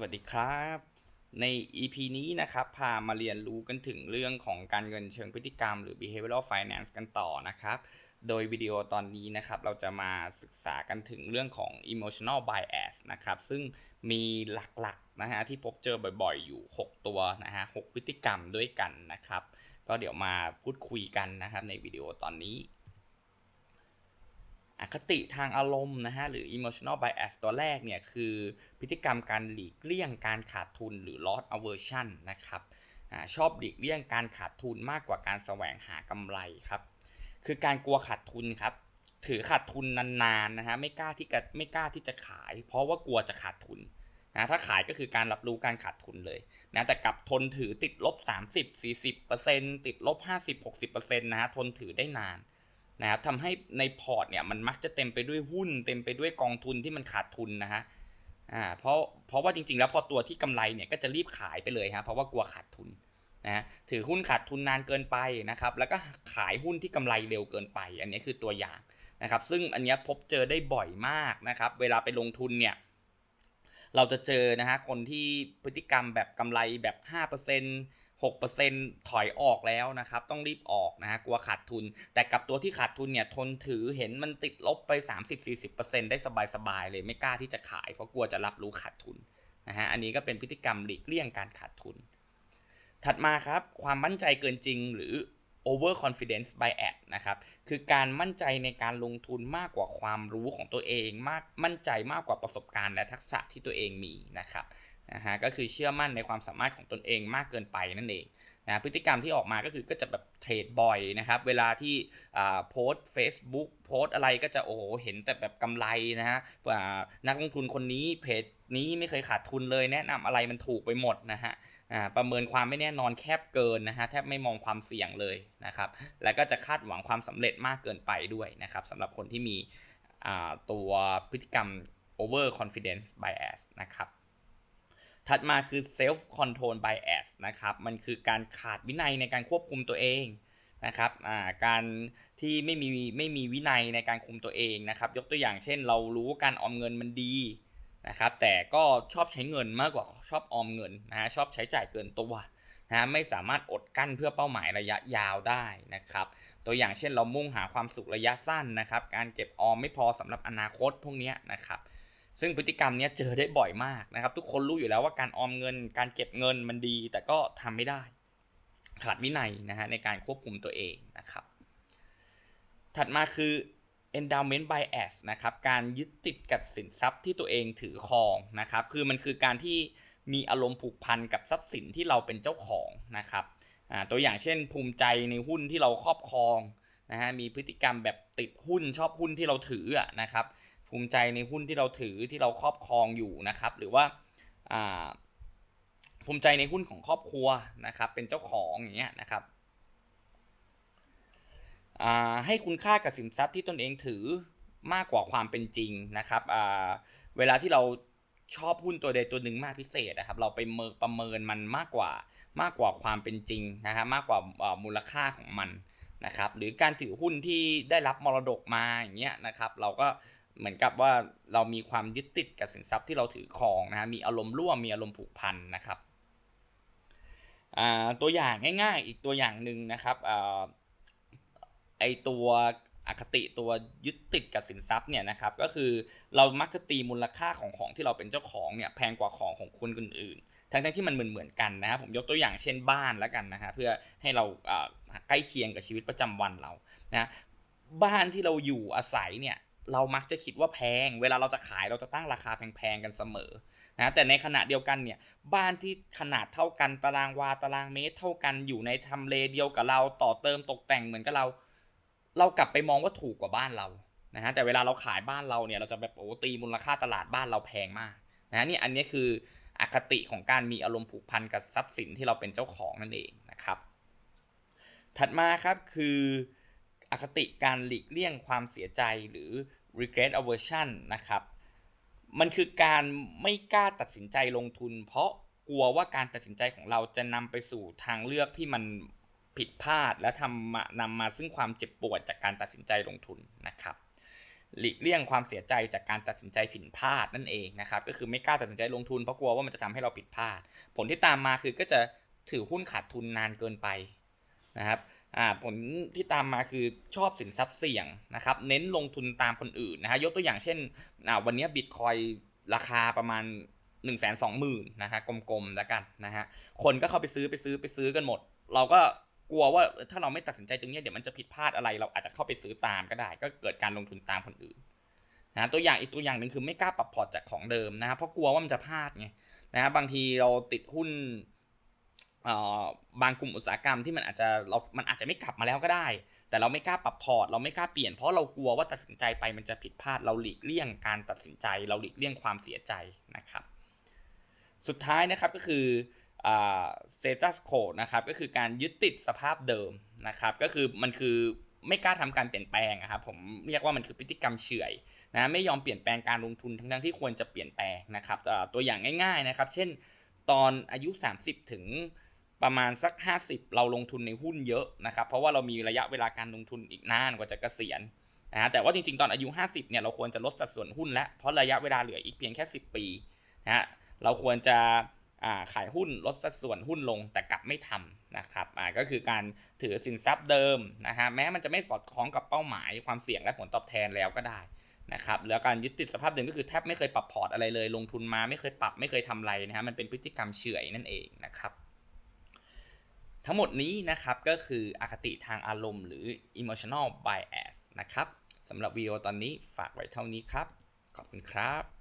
วัสดีครับ ใน EP นี้นะครับ พามาเรียนรู้กันถึงเรื่องของการเงินเชิงพฤติกรรม หรือ behavioral finance กันต่อนะครับ โดยวิดีโอตอนนี้นะครับ เราจะมาศึกษากันถึงเรื่องของ emotional bias นะครับ ซึ่งมีหลักๆนะฮะที่พบเจอบ่อยๆ อยู่ 6 ตัวนะฮะ 6 พฤติกรรมด้วยกันนะครับ ก็เดี๋ยวมาพูดคุยกันนะครับในวิดีโอตอนนี้ ติทางอารมณ์นะฮะหรือ emotional bias ตัวแรกเนี่ยคือพฤติกรรมการหลีกเลี่ยงการขาดทุนหรือ loss aversion นะครับอชอบหลีกเลี่ยงการขาดทุนมากกว่าการแสวงหากำไรครับคือการกลัวขาดทุนครับถือขาดทุนนานๆนะฮะไม่กล้าที่จะไม่กล้าที่จะขาย เพราะว่ากลัวจะขาดทุนนะถ้าขายก็คือการรับรู้การขาดทุนเลยนะแต่กลับทนถือติดลบ 30-40%ติดลบ 50-60%นะฮะทนถือได้นาน นะครับทำให้ในพอร์ตเนี่ยมันมักจะเต็มไปด้วยหุ้น เต็มไปด้วยกองทุนที่มันขาดทุนนะฮะอ่าเพราะเพราะว่าจริงๆ แล้วพอตัวที่กำไรเนี่ยก็จะรีบขายไปเลยฮะเพราะว่ากลัวขาดทุนนะถือหุ้นขาดทุนนานเกินไปนะครับแล้วก็ขายหุ้นที่กำไรเร็วเกินไป อันนี้คือตัวอย่างนะครับซึ่งอันนี้พบเจอได้บ่อยมากนะครับเวลาไปลงทุนเนี่ยเราจะเจอนะฮะคนที่พฤติกรรมแบบกำไรแบบ 5% 6%ถอยออกแล้วนะครับ ต้องรีบออกนะฮะกลัวขาดทุน แต่กับตัวที่ขาดทุนเนี่ยทนถือเห็นมันติดลบไป 30-40%ได้สบายๆเลยไม่กล้าที่จะขาย เพราะกลัวจะรับรู้ขาดทุนนะฮะอันนี้ก็เป็นพฤติกรรมหลีกเลี่ยงการขาดทุน ถัดมาครับ ความมั่นใจเกินจริงหรือ over confidence bias นะครับ คือการมั่นใจในการลงทุนมากกว่าความรู้ของตัวเอง มาก มั่นใจมากกว่าประสบการณ์และทักษะที่ตัวเองมีนะครับ นะฮะก็คือเชื่อมั่นในความสามารถของตนเองมากเกินไปนั่นเองนะพฤติกรรมที่ออกมาก็คือก็จะแบบเทรดบ่อยนะครับ เวลาที่โพสต์ Facebook โพสต์อะไรก็จะโอ้โหเห็นแต่แบบกำไรนะฮะนักลงทุนคนนี้เพจนี้ไม่เคยขาดทุนเลยแนะนำอะไรมันถูกไปหมดนะฮะประเมินความไม่แน่นอนแคบเกินนะฮะแทบไม่มองความเสี่ยงเลยนะครับ แล้วก็จะคาดหวังความสำเร็จมากเกินไปด้วยนะครับสำหรับคนที่มีตัวพฤติกรรม over confidence bias นะครับ ถัดมาคือ self control bias นะครับ มันคือการขาดวินัยในการควบคุมตัวเองนะครับการที่ไม่มีไม่มีวินัยในการคุมตัวเองนะครับ ยกตัวอย่างเช่น เรารู้ว่าการออมเงินมันดีนะครับ แต่ก็ชอบใช้เงินมากกว่าชอบออมเงินนะฮะชอบใช้จ่ายเกินตัวนะไม่สามารถอดกั้นเพื่อเป้าหมายระยะยาวได้นะครับ ตัวอย่างเช่นเรามุ่งหาความสุขระยะสั้นนะครับ การเก็บออมไม่พอสำหรับอนาคตพวกนี้นะครับ ซึ่งพฤติกรรมนี้เจอได้บ่อยมากนะครับ ทุกคนรู้อยู่แล้วว่าการออมเงิน การเก็บเงินมันดี แต่ก็ทำไม่ได้ ขาดวินัยนะฮะในการควบคุมตัวเองนะครับ ถัดมาคือ endowment bias นะครับ การยึดติดกับสินทรัพย์ที่ตัวเองถือครองนะครับ คือมันคือการที่มีอารมณ์ผูกพันกับทรัพย์สินที่เราเป็นเจ้าของนะครับ ตัวอย่างเช่น ภูมิใจในหุ้นที่เราครอบครองนะฮะ มีพฤติกรรมแบบติดหุ้นชอบหุ้นที่เราถือนะครับ ภูมิใจในหุ้นที่เราถือที่เราครอบครองอยู่นะครับ หรือว่าภูมิใจในหุ้นของครอบครัวนะครับ เป็นเจ้าของอย่างเงี้ยนะครับให้คุณค่ากับสินทรัพย์ที่ตนเองถือมากกว่าความเป็นจริงนะครับเวลาที่เราชอบหุ้นตัวใดตัวหนึ่งมากพิเศษนะครับ เราไปเมิประเมินมันมากกว่ามากกว่าความเป็นจริงนะครับมากกว่ามูลค่าของมันนะครับ หรือการถือหุ้นที่ได้รับมรดกมาอย่างเงี้ยนะครับ เราก็ เหมือนกับว่าเรามีความยึดติดกับสินทรัพย์ที่เราถือครองนะฮะมีอารมณ์ร่วมมีอารมณ์ผูกพันนะครับตัวอย่างง่ายๆ อีกตัวอย่างหนึ่งนะครับไอตัวอคติตัวยึดติดกับสินทรัพย์เนี่ยนะครับก็คือเรามักจะตีมูลค่าของของที่เราเป็นเจ้าของเนี่ยแพงกว่าของของคนอื่นๆทั้งๆที่มันเหมือนเหมือนกันนะครับผมยกตัวอย่างเช่นบ้านแล้วกันนะฮะเพื่อให้เราใกล้เคียงกับชีวิตประจำวันเรานะบ้านที่เราอยู่อาศัยเนี่ย เรามักจะคิดว่าแพง เวลาเราจะขายเราจะตั้งราคาแพงๆกันเสมอนะแต่ในขณะเดียวกันเนี่ยบ้านที่ขนาดเท่ากันตารางวาตารางเมตร เท่ากันอยู่ในทำเลเดียวกับเราต่อเติมตกแต่งเหมือนกับเรา เรากลับไปมองว่าถูกกว่าบ้านเรานะฮะแต่เวลาเราขายบ้านเราเนี่ยเราจะแบบโอ้ตีมูลค่าตลาดบ้านเราแพงมากนะนี่อันนี้คืออคติของการมีอารมณ์ผูกพันกับทรัพย์สินที่เราเป็นเจ้าของนั่นเองนะครับ ถัดมาครับคือ อคติการหลีกเลี่ยงความเสียใจหรือ regret aversion นะครับ มันคือการไม่กล้าตัดสินใจลงทุน เพราะกลัวว่าการตัดสินใจของเราจะนำไปสู่ทางเลือกที่มันผิดพลาด และทำนำมาซึ่งความเจ็บปวดจากการตัดสินใจลงทุนนะครับหลีกเลี่ยงความเสียใจจากการตัดสินใจผิดพลาดนั่นเองนะครับก็คือไม่กล้าตัดสินใจลงทุนเพราะกลัวว่ามันจะทำให้เราผิดพลาด ผลที่ตามมาคือก็จะถือหุ้นขาดทุนนานเกินไปนะครับ ผลที่ตามมาคือชอบสินทรัพย์เสี่ยงนะครับเน้นลงทุนตามคนอื่นนะฮะยกตัวอย่างเช่นอ่าวันนี้บิตคอยราคาประมาณ1 2 0 0 0 0นนะฮะกลมๆแล้วกันนะฮะคนก็เข้าไปซื้อไปซื้อไปซื้อกันหมด เราก็กลัวว่าถ้าเราไม่ตัดสินใจตรงนี้เดี๋ยวมันจะผิดพลาดอะไร เราอาจจะเข้าไปซื้อตามก็ได้ ก็เกิดการลงทุนตามคนอื่นนะตัวอย่างอีกตัวอย่างหนึ่งคือไม่กล้าปรับพอร์ตจากของเดิมนะครับเพราะกลัวว่ามันจะพลาดไงนะฮะบางทีเราติดหุ้น บางกลุ่มอุตสาหกรรมที่มันอาจจะเรา มันอาจจะไม่กลับมาแล้วก็ได้ แต่เราไม่กล้าปรับพอร์ต เราไม่กล้าเปลี่ยน เพราะเรากลัวว่าตัดสินใจไปมันจะผิดพลาด เราหลีกเลี่ยงการตัดสินใจ เราหลีกเลี่ยงความเสียใจนะครับ สุดท้ายนะครับก็คือเซตัสโคนะครับ ก็คือการยึดติดสภาพเดิมนะครับ ก็คือมันคือไม่กล้าทำการเปลี่ยนแปลงครับผมเรียกว่ามันคือพฤติกรรมเฉื่อยนะไม่ยอมเปลี่ยนแปลงการลงทุนทั้งๆที่ควรจะเปลี่ยนแปลงนะครับตัวอย่างง่าย ๆนะครับ เช่น ตอนอายุ 30 ถึง ประมาณสัก 50 เราลงทุนในหุ้นเยอะนะครับเพราะว่าเรามีระยะเวลาการลงทุนอีกนานกว่าจะเกษียณนะฮะแต่ว่าจริงๆ ตอนอายุ 50เนี่ยเราควรจะลดสัดส่วนหุ้นแล้วเพราะระยะเวลาเหลืออีกเพียงแค่ 10 ปีนะฮะเราควรจะาขายหุ้นลดสัดส่วนหุ้นลงแต่กลับไม่ทำนะครับก็คือการถือสินทรัพย์เดิมนะฮะแม้มันจะไม่สอดคล้องกับเป้าหมายความเสี่ยงและผลตอบแทนแล้วก็ได้นะครับแล้วการยึดติดสภาพเดิมก็คือแทบไม่เคยปรับพอร์ตอะไรเลย ลงทุนมาไม่เคยปรับไม่เคยทำอะไรนะฮะมันเป็นพฤติกรรมเฉื่อยนั่นเองนะครับ ทั้งหมดนี้นะครับก็คืออคติทางอารมณ์หรือ emotional bias นะครับสำหรับวิดีโอตอนนี้ฝากไว้เท่านี้ครับ ขอบคุณครับ